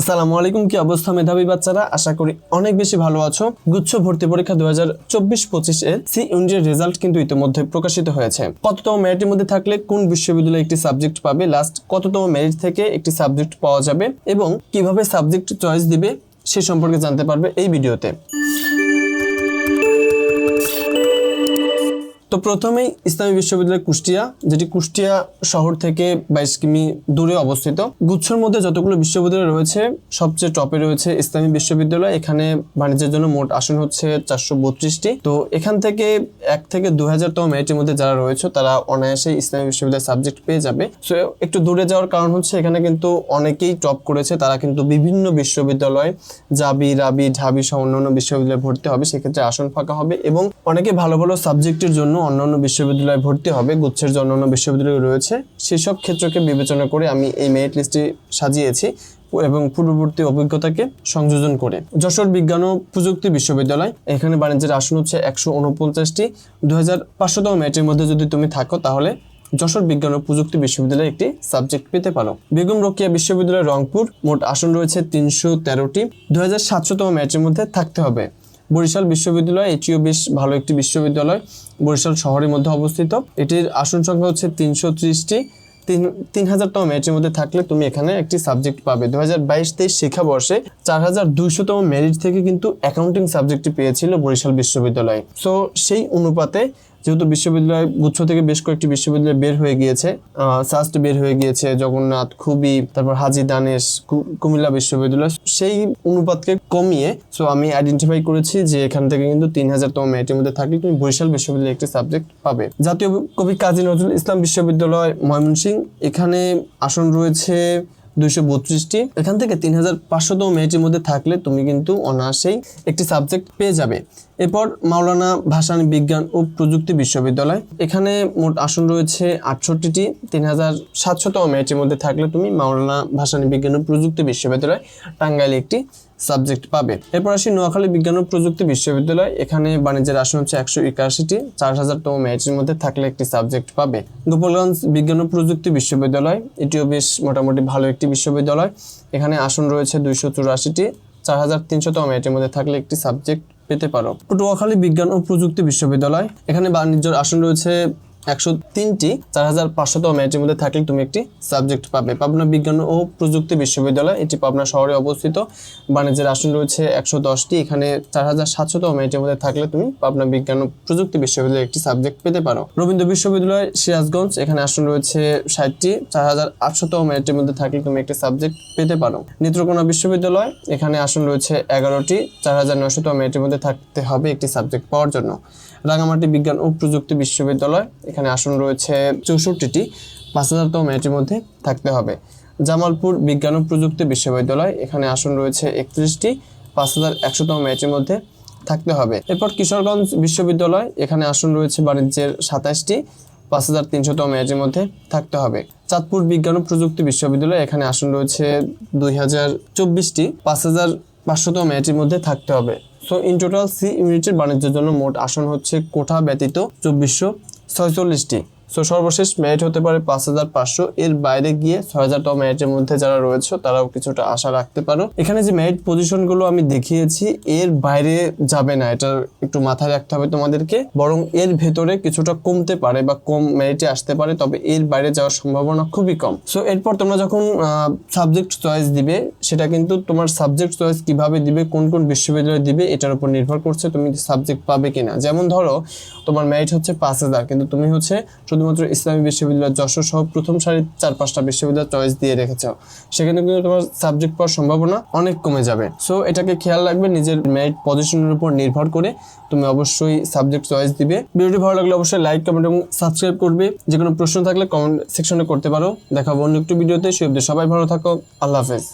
আসসালামু আলাইকুম, কি অবস্থা মেধাবী বাচ্চারা? আশা করি অনেক বেশি ভালো আছো। গুচ্ছ ভর্তি পরীক্ষা দু হাজার চব্বিশ পঁচিশ এর সি ইউনিটের রেজাল্ট কিন্তু ইতিমধ্যে প্রকাশিত হয়েছে। কততম মেরিটের মধ্যে থাকলে কোন বিশ্ববিদ্যালয়ে একটি সাবজেক্ট পাবে? লাস্ট কততম মেরিট থেকে একটি সাবজেক্ট পাওয়া যাবে? এবং কীভাবে সাবজেক্ট চয়েস দিবে? সে সম্পর্কে জানতে পারবে এই ভিডিওতে। তো প্রথমেই ইসলামী বিশ্ববিদ্যালয় কুষ্টিয়া, যেটি কুষ্টিয়া শহর থেকে বাইশ কিমি দূরে অবস্থিত। গুচ্ছর মধ্যে যতগুলো বিশ্ববিদ্যালয় রয়েছে, সবচেয়ে টপে রয়েছে ইসলামী বিশ্ববিদ্যালয়। এখানে বাণিজ্যের জন্য মোট আসন হচ্ছে চারশো বত্রিশটি। তো এখান থেকে এক থেকে দু হাজারতম মেরিটের মধ্যে যারা রয়েছে, তারা অনায়াসে ইসলামী বিশ্ববিদ্যালয় সাবজেক্ট পেয়ে যাবে। সো, একটু দূরে যাওয়ার কারণ হচ্ছে, এখানে কিন্তু অনেকেই টপ করেছে। তারা কিন্তু বিভিন্ন বিশ্ববিদ্যালয়, জাবি, রাবি, ঢাবি সহ অন্যান্য বিশ্ববিদ্যালয়ে ভর্তি হবে। সেক্ষেত্রে আসন ফাঁকা হবে এবং অনেকে ভালো ভালো সাবজেক্টের জন্য অন্যান্য বিশ্ববিদ্যালয়ে ভর্তি হবে, গুচ্ছের যে অন্যান্য বিশ্ববিদ্যালয় রয়েছে, সেসব ক্ষেত্রকে বিবেচনা করে আমি এই মেরিট লিস্টটি সাজিয়েছি এবং পূর্ববর্তী অভিজ্ঞতাকে সংযোজন করে। যশোর বিজ্ঞান ও প্রযুক্তি বিশ্ববিদ্যালয়, এখানে বাণিজ্যের আসন হচ্ছে একশো উনপঞ্চাশটি। দু হাজার পাঁচশোতম মেরিটের মধ্যে যদি তুমি থাকো, তাহলে যশোর বিজ্ঞান ও প্রযুক্তি বিশ্ববিদ্যালয়ে একটি সাবজেক্ট পেতে পারো। বেগম রোকেয়া বিশ্ববিদ্যালয় রংপুর, মোট আসন রয়েছে তিনশো তেরোটি। দু হাজার সাতশোতম ম্যাচের মধ্যে থাকতে হবে। বরিশাল বিশ্ববিদ্যালয়, এটিও বেশ ভালো একটি বিশ্ববিদ্যালয়। বরিশাল শহরের মধ্যে অবস্থিত। এটির আসন সংখ্যা হচ্ছে তিনশো ত্রিশটি। তিন তিন হাজারতম মেরিটের মধ্যে থাকলে তুমি এখানে একটি সাবজেক্ট পাবে। দু হাজার বাইশ তেইশ শিক্ষাবর্ষে চার হাজার দুইশোতম মেরিট থেকে কিন্তু অ্যাকাউন্টিং সাবজেক্টটি পেয়েছিল বরিশাল বিশ্ববিদ্যালয়। সো সেই অনুপাতে যেহেতু বিশ্ববিদ্যালয় গুচ্ছ থেকে বেশ কয়েকটি বিশ্ববিদ্যালয় বের হয়ে গিয়েছে সাস্ট বের হয়ে গিয়েছে, জগন্নাথ, খুবই, তারপর হাজি দানেশ কুমিল্লা বিশ্ববিদ্যালয়, সেই অনুপাতকে কমিয়ে সো আমি আইডেন্টিফাই করেছি যে এখান থেকে কিন্তু তিন হাজারতম মেরিটের মধ্যে থাকলে তুমি বরিশাল বিশ্ববিদ্যালয়ে একটি সাবজেক্ট পাবে। জাতীয় কবি কাজী নজরুল ইসলাম বিশ্ববিদ্যালয়, ময়মনসিংহ, এখানে আসন রয়েছে দুইশো বত্রিশটি। এখান থেকে তিন হাজার পাঁচশোতম মেয়েটির মধ্যে থাকলে তুমি কিন্তু অনায়াসেই একটি সাবজেক্ট পেয়ে যাবে। এরপর মাওলানা ভাষান বিজ্ঞান ও প্রযুক্তি বিশ্ববিদ্যালয়। এখানে মোট আসন রয়েছে আটষট্টিটি। তিন হাজার সাতশোতম মেয়েটির মধ্যে থাকলে তুমি মাওলানা ভাষান বিজ্ঞান ও প্রযুক্তি বিশ্ববিদ্যালয়, টাঙ্গাইলে একটি সাবজেক্ট পাবে। এরপর আসি নোয়াখালী বিজ্ঞান ও প্রযুক্তি বিশ্ববিদ্যালয়। এখানে বাণিজ্যের আসন হচ্ছে একশো একাশিটি। চার হাজারতম মেরিটের মধ্যে থাকলে একটি সাবজেক্ট পাবে। গোপালগঞ্জ বিজ্ঞান ও প্রযুক্তি বিশ্ববিদ্যালয়, এটিও বেশ মোটামুটি ভালো একটি বিশ্ববিদ্যালয়। এখানে আসন রয়েছে দুইশো চুরাশিটি। চার হাজার তিনশোতম মেরিটের মধ্যে থাকলে একটি সাবজেক্ট পেতে পারো। পটুয়াখালী বিজ্ঞান ও প্রযুক্তি বিশ্ববিদ্যালয়, এখানে বাণিজ্যের আসন রয়েছে একশো তিনটি, চার হাজার পাঁচশোতম মেরিটের মধ্যে থাকলে তুমি একটি সাবজেক্ট পাবে। পাবনা বিজ্ঞান ও প্রযুক্তি বিশ্ববিদ্যালয়, এটি পাবনা শহরে অবস্থিত। বাণিজ্যের আসন রয়েছে একশো দশটি, এখানে চার হাজার সাতশোতম মেরিটের মধ্যে থাকলে তুমি পাবনা বিজ্ঞান ও প্রযুক্তি বিশ্ববিদ্যালয়ে একটি সাবজেক্ট পেতে পারো। রবীন্দ্র বিশ্ববিদ্যালয়, সিরাজগঞ্জ, এখানে আসন রয়েছে ষাটটি, চার হাজার আটশোতম মেরিটের মধ্যে থাকলে তুমি একটি সাবজেক্ট পেতে পারো। নেত্রকোনা বিশ্ববিদ্যালয়, এখানে আসন রয়েছে এগারোটি, চার হাজার নয়শোতম মেরিটের মধ্যে থাকতে হবে একটি সাবজেক্ট পাওয়ার জন্য। রাঙামাটি বিজ্ঞান ও প্রযুক্তি বিশ্ববিদ্যালয়। এখানে আসন রয়েছে চৌষট্টিটি। পাঁচ হাজারতম মেরিটের মধ্যে থাকতে হবে। জামালপুর বিজ্ঞান ও প্রযুক্তি বিশ্ববিদ্যালয়, এখানে আসন রয়েছে একত্রিশটি। পাঁচ হাজার একশোতম মেরিটের মধ্যে থাকতে হবে। এরপর কিশোরগঞ্জ বিশ্ববিদ্যালয়, এখানে আসন রয়েছে বাণিজ্যের সাতাশটি পাঁচ হাজার তিনশোতম মেরিটের মধ্যে থাকতে হবে। চাঁদপুর বিজ্ঞান ও প্রযুক্তি বিশ্ববিদ্যালয়, এখানে আসন রয়েছে দুই হাজার চব্বিশটি। পাঁচ হাজার পাঁচশোতম মেরিটের মধ্যে থাকতে হবে। সো ইন টোটাল সি ইউনিটের বাণিজ্যের জন্য মোট আসন হচ্ছে কোঠা ব্যতীত চব্বিশশো ছয়চল্লিশটি। সো সর্বশেষ মেরিট হতে পারে পাঁচ হাজার পাঁচশো। এর বাইরে গিয়ে ছয় হাজার টাকা মেরিটের মধ্যে যারা রয়েছে, তারাও কিছুটা আশা রাখতে পারো। এখানে যে মেরিট পজিশনগুলো আমি দেখিয়েছি, এর বাইরে যাবে না। এটা একটু মাথায় রাখতে হবে তোমাদেরকে। বরং এর ভেতরে কিছুটা কমতে পারে বা কম মেরিটে আসতে পারে, তবে এর বাইরে যাওয়ার সম্ভাবনা খুবই কম। সো এরপর তোমরা যখন সাবজেক্ট চয়েস দিবে, সেটা কিন্তু তোমার সাবজেক্ট চয়েস কীভাবে দিবে, কোন কোন বিশ্ববিদ্যালয়ে দিবে, এটার উপর নির্ভর করছে তুমি সাবজেক্ট পাবে কিনা। যেমন ধরো, তোমার মেরিট হচ্ছে পাঁচ হাজার, কিন্তু তুমি হচ্ছে শুধুমাত্র ইসলামী বিশ্ববিদ্যালয়, যশোর সহ প্রথম সারির চার পাঁচটা বিশ্ববিদ্যালয় চয়েস দিয়ে রেখেছ। সেখানে কিন্তু তোমার সাবজেক্ট পাওয়ার সম্ভাবনা অনেক কমে যাবে। সো এটাকে খেয়াল রাখবে, নিজের মেরিট পজিশনের উপর নির্ভর করে তুমি অবশ্যই সাবজেক্ট চয়েস দিবে। ভিডিওটি ভালো লাগলে অবশ্যই লাইক কমেন্ট এবং সাবস্ক্রাইব করবে। যে কোনো প্রশ্ন থাকলে কমেন্ট সেকশনে করতে পারো। দেখাবো অন্য একটু ভিডিওতে। সে সবাই ভালো থাকো। আল্লাহ হাফেজ।